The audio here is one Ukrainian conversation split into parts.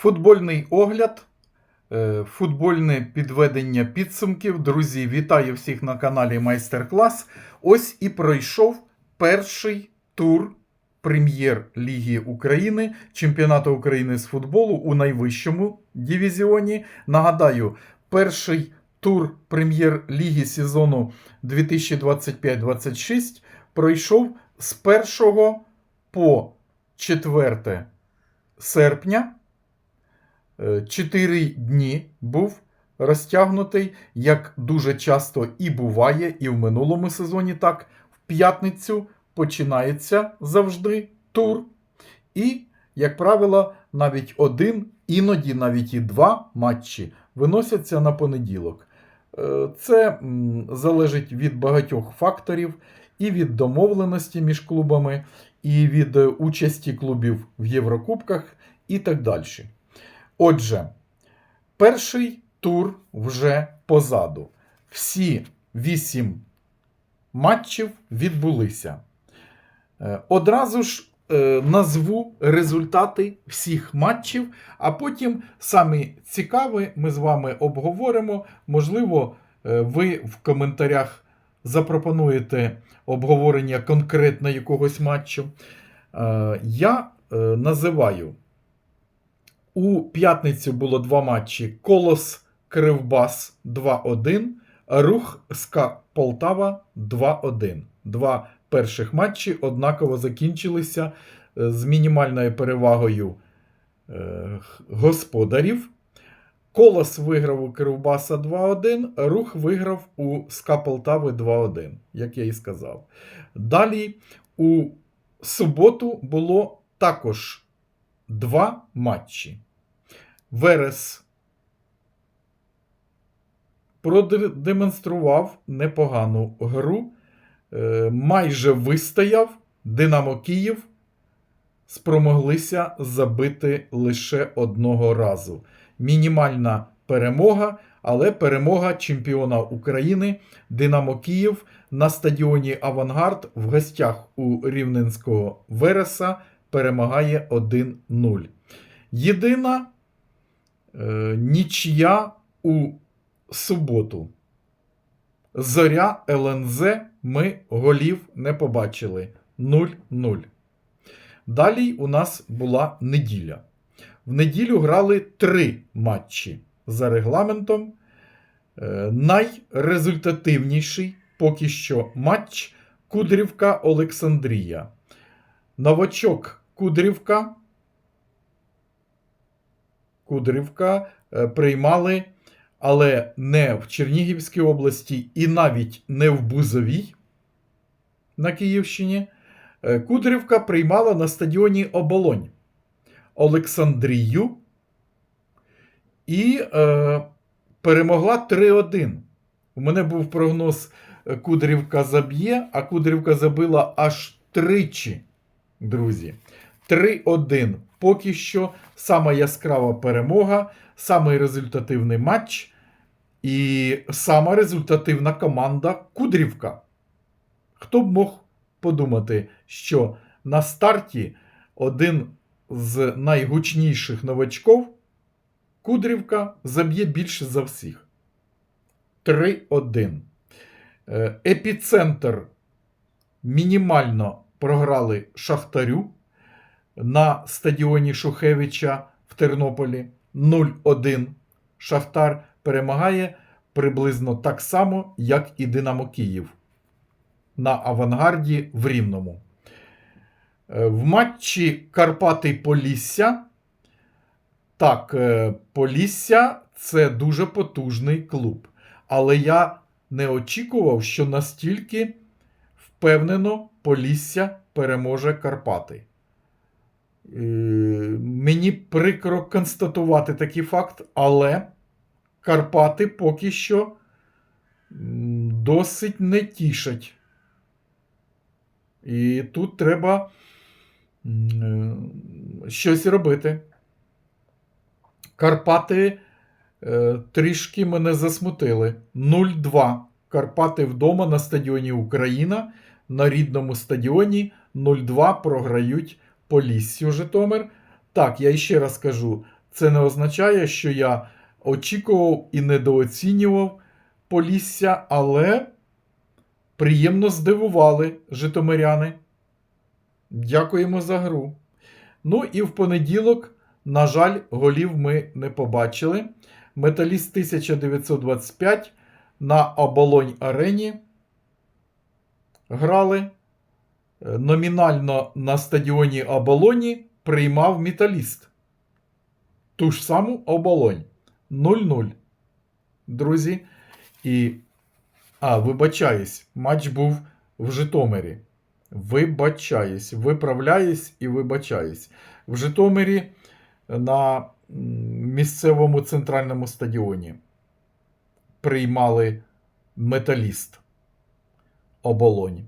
Футбольний огляд, е, футбольне підведення підсумків. Друзі, вітаю всіх на каналі Майстер-клас. Ось і пройшов перший тур Прем'єр-ліги України, чемпіонату України з футболу у найвищому дивізіоні. Нагадаю, перший тур Прем'єр-ліги сезону 2025-26 пройшов з 1 по 4 серпня. Чотири дні був розтягнутий, як дуже часто і буває, і в минулому сезоні так. В п'ятницю починається завжди тур. І, як правило, навіть один, іноді навіть і два матчі виносяться на понеділок. Е, Це залежить від багатьох факторів, і від домовленості між клубами, і від е, участі клубів в Єврокубках, і так далі. Отже, перший тур вже позаду. Всі вісім матчів відбулися. Е, Одразу ж е, назву результати всіх матчів, а потім самі цікаві ми з вами обговоримо. Можливо, е, ви в коментарях запропонуєте обговорення конкретно якогось матчу. Я називаю у п'ятницю було два матчі: Колос Кривбас 2-1, Рух СК Полтава 2-1. Два перших матчі однаково закінчилися е, з мінімальною перевагою е, господарів. Колос виграв у Кривбаса 2-1, Рух виграв у СК Полтави 2-1, як я і сказав. Далі у суботу було також два матчі. Верес продемонстрував непогану гру, е, майже вистояв. Динамо Київ спромоглися забити лише одного разу. Мінімальна перемога, але перемога чемпіона України Динамо Київ на стадіоні Авангард в гостях у Рівненського Вереса перемагає 1-0. Єдина е, нічия у суботу. Зоря ЛНЗ ми голів не побачили 0-0. Далі у нас була неділя. В неділю грали три матчі за регламентом. Е, найрезультативніший поки що матч Кудрівка Олександрія. Новачок Кудрівка. Кудрівка е, приймали, але не в Чернігівській області і навіть не в Бузовій на Київщині. Е, Кудрівка приймала на стадіоні Оболонь Олександрію і е, перемогла 3-1. У мене був прогноз е, Кудрівка заб'є, а Кудрівка забила аж тричі, друзі. 3-1. Поки що сама яскрава перемога, самий результативний матч і сама результативна команда Кудрівка. Хто б мог подумати, що на старті один з найгучніших новачків Кудрівка заб'є більше за всіх. 3-1. Е, Епіцентр мінімально програли Шахтарю на стадіоні Шухевича в Тернополі 0-1. Шахтар перемагає приблизно так само, як і Динамо Київ на авангарді в Рівному. Е, В матчі Карпати Полісся. Так, е, Полісся це дуже потужний клуб. Але я не очікував, що настільки впевнено Полісся переможе Карпати. Мені прикро констатувати такий факт, але Карпати поки що досить не тішать. І тут треба е, щось робити. Карпати е, трішки мене засмутили. 0-2. Карпати вдома на стадіоні Україна. На рідному стадіоні 0-2 програють Поліссю Житомир. Так, я ще раз кажу: це не означає, що я очікував і недооцінював Полісся, але приємно здивували житомиряни. Дякуємо за гру. Ну і в понеділок, на жаль, голів ми не побачили. Металіст 1925 на оболонь арені грали. Е, Номінально на стадіоні Оболоні приймав металіст. Ту ж саму оболонь. 0-0. Друзі. І. А, вибачаюсь, матч був в Житомирі. Вибачаюсь, виправляюсь і вибачаюсь. В Житомирі на місцевому центральному стадіоні приймали металіст оболонь.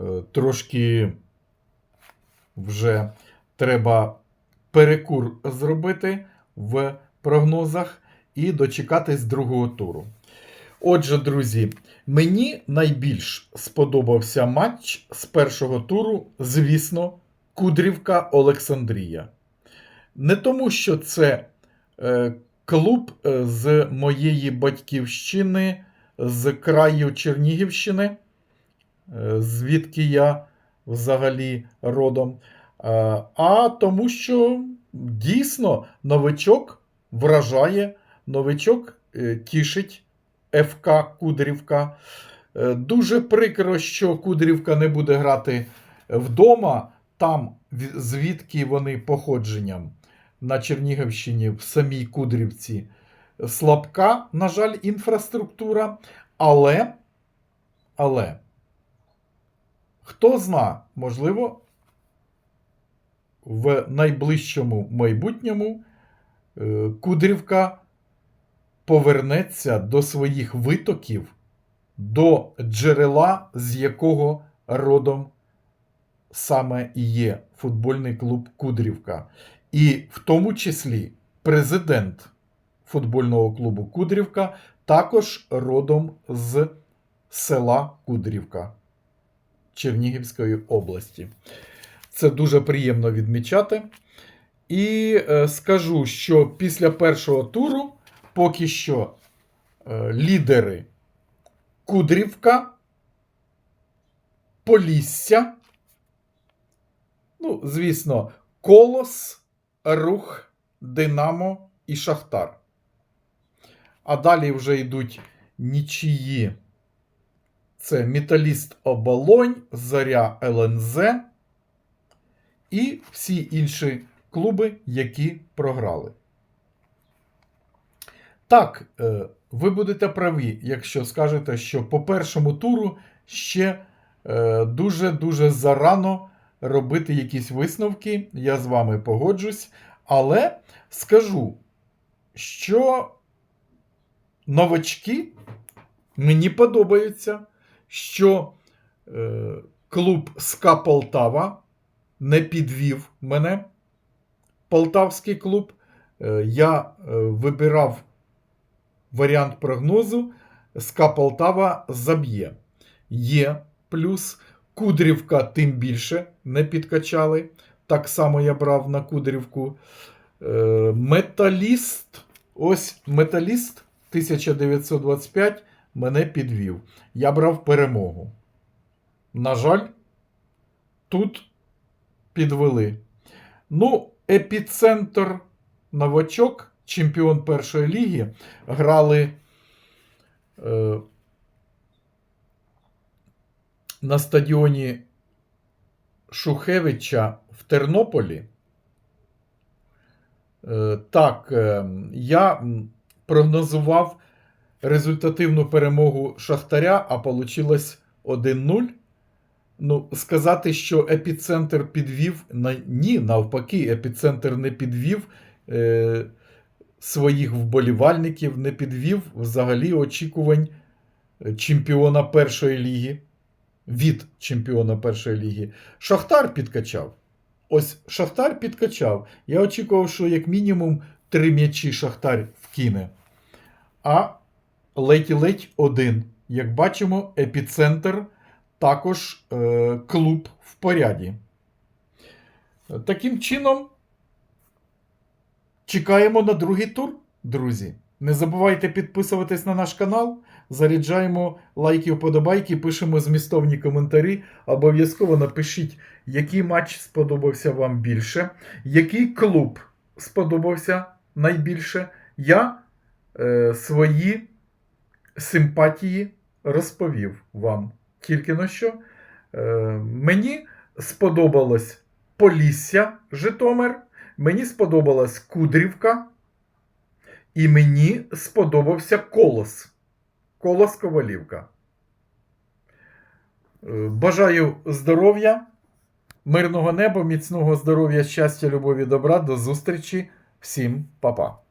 Е, Трошки вже треба перекур зробити в прогнозах і дочекатись другого туру. Отже, друзі, мені найбільш сподобався матч з першого туру, звісно, Кудрівка Олександрія. Не тому, що це е, клуб е, з моєї батьківщини, з краю Чернігівщини, звідки я взагалі родом, е, а тому, що дійсно новичок вражає, новичок е, тішить ФК Кудрівка. Е, Дуже прикро, що Кудрівка не буде грати вдома, там, звідки вони походженням на Чернігівщині, в самій Кудрівці. Слабка, на жаль, інфраструктура, але, але, хто зна, можливо, в найближчому майбутньому е, Кудрівка повернеться до своїх витоків, до джерела, з якого родом саме і є футбольний клуб Кудрівка. І в тому числі президент футбольного клубу Кудрівка також родом з села Кудрівка Чернігівської області. Це дуже приємно відмічати. І е, скажу, що після першого туру поки що е, лідери Кудрівка, Полісся, ну, звісно, Колос, Рух, Динамо і Шахтар. А далі вже йдуть нічиї. Це Металіст Оболонь, Заря ЛНЗ і всі інші клуби, які програли. Так, е, ви будете праві, якщо скажете, що по першому туру ще е, дуже-дуже зарано робити якісь висновки. Я з вами погоджусь. Але скажу, що новачки мені подобаються, що е, клуб СКА Полтава не підвів мене. Полтавський клуб. Е, Я е, вибирав варіант прогнозу. СКА Полтава заб'є. Є плюс. Кудрівка тим більше не підкачали. Так само я брав на Кудрівку. Металіст. Ось Металіст 1925 мене підвів. Я брав перемогу. На жаль, тут підвели. Ну, епіцентр новачок, чемпіон першої ліги, грали е, на стадіоні Шухевича в Тернополі. Е, так, е, я прогнозував результативну перемогу Шахтаря, а вийшло 1-0. Ну, сказати, що епіцентр підвів, ні, навпаки, епіцентр не підвів е, своїх вболівальників, не підвів взагалі очікувань е, чемпіона першої ліги. Від чемпіона першої ліги. Шахтар підкачав. Ось Шахтар підкачав. Я очікував, що як мінімум три м'ячі Шахтар вкине. А ледь-ледь один. Як бачимо, епіцентр також е, клуб в поряді. Таким чином, чекаємо на другий тур, друзі. Не забувайте підписуватись на наш канал. Заряджаємо лайки, вподобайки, пишемо змістовні коментарі. Обов'язково напишіть, який матч сподобався вам більше, який клуб сподобався найбільше. Я е, свої симпатії розповів вам тільки на що. Е, мені сподобалось Полісся Житомир, мені сподобалась Кудрівка, і мені сподобався Колос. Колос Ковалівка. Е, Бажаю здоров'я, мирного неба, міцного здоров'я, щастя, любові, добра. До зустрічі. Всім па-па.